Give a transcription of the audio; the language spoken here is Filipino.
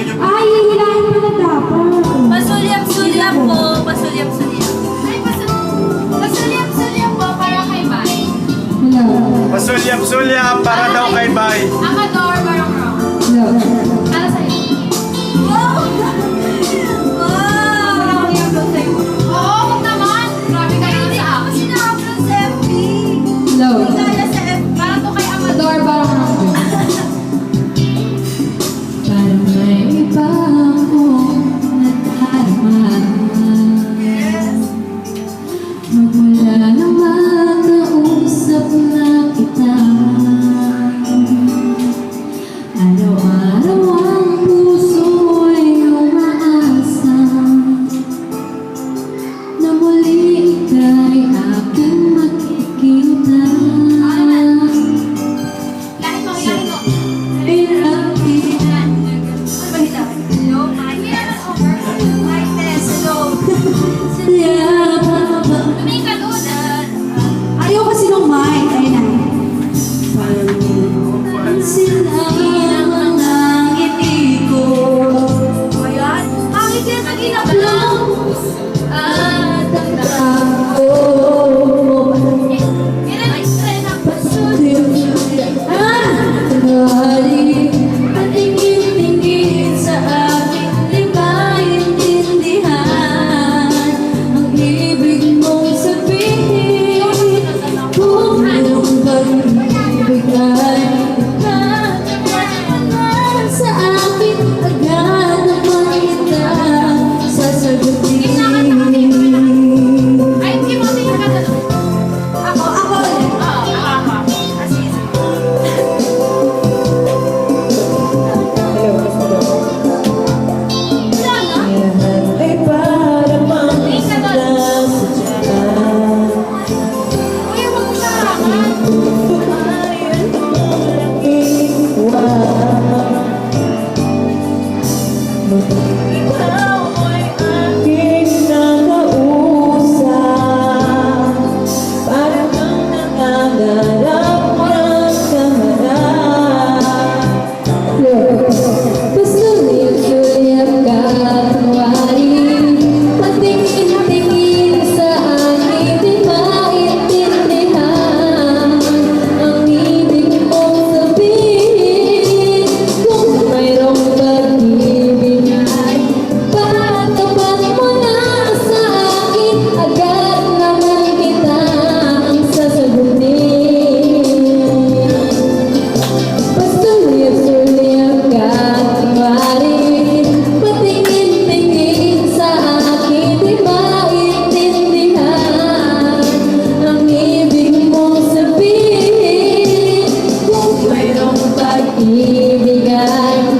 Ay, hihilahin mo na dapat. Pasulyap-sulyap po. Pasulyap-sulyap. Ay, pasulyap-sulyap po para kay Bay. Wala. Pasulyap-sulyap para daw kay Bay. Ang ador, ibigay